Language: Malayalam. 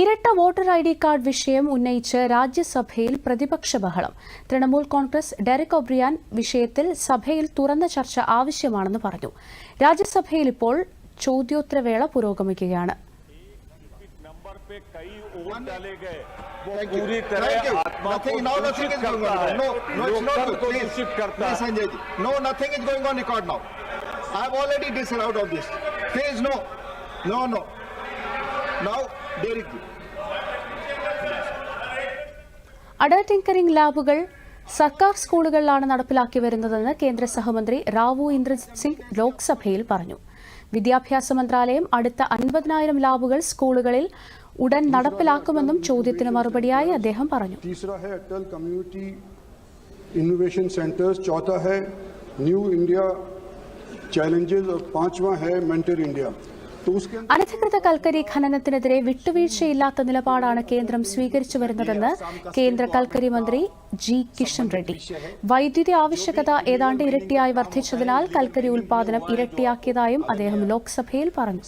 ഇരട്ട വോട്ടർ ഐ ഡി കാർഡ് വിഷയം ഉന്നയിച്ച് രാജ്യസഭയിൽ പ്രതിപക്ഷ ബഹളം. തൃണമൂൽ കോൺഗ്രസ് ഡെറിക് ഒബ്രിയാൻ വിഷയത്തിൽ സഭയിൽ തുറന്ന ചർച്ച ആവശ്യമാണെന്ന് പറഞ്ഞു. രാജ്യസഭയിൽ ഇപ്പോൾ ചോദ്യോത്തരവേള പുരോഗമിക്കുകയാണ്. No, no. it's not लोकतंत्र good. को Please, दूषित करता please, है Sanjay ji. No, nothing is going on record now. I've already disallowed of this. Please, no. No, no. Now, Derek ji. Atal tinkering ലാബുകൾ സർക്കാർ സ്കൂളുകളിലാണ് നടപ്പിലാക്കി വരുന്നതെന്ന് കേന്ദ്ര സഹമന്ത്രി റാവു ഇന്ദ്രജിത് സിംഗ് ലോക്സഭയിൽ പറഞ്ഞു വിദ്യാഭ്യാസ മന്ത്രാലയം അടുത്ത അൻപതിനായിരം ലാബുകൾ സ്കൂളുകളിൽ ഉടൻ നടപ്പിലാക്കുമെന്നും ചോദ്യത്തിന് മറുപടിയായി അദ്ദേഹം പറഞ്ഞു तीसरा है अटल कम्युनिटी इनोवेशन सेंटर्स चौथा है न्यू इंडिया चैलेंजेस और पांचवा है मेंटर इंडिया तो उसके अंदर അനധികൃത കൽക്കരി ഖനനത്തിനെതിരെ വിട്ടുവീഴ്ചയില്ലാത്ത നിലപാടാണ് കേന്ദ്രം സ്വീകരിച്ചു വരുന്നതെന്ന് കേന്ദ്ര കൽക്കരി മന്ത്രി ജി കിഷൻ റെഡ്ഡി. വൈദ്യുതി ആവശ്യകത ഏതാണ്ട് ഇരട്ടിയായി വർദ്ധിച്ചതിനാൽ കൽക്കരി ഉൽപാദനം ഇരട്ടിയാക്കിയതായും അദ്ദേഹം ലോക്സഭയിൽ പറഞ്ഞു.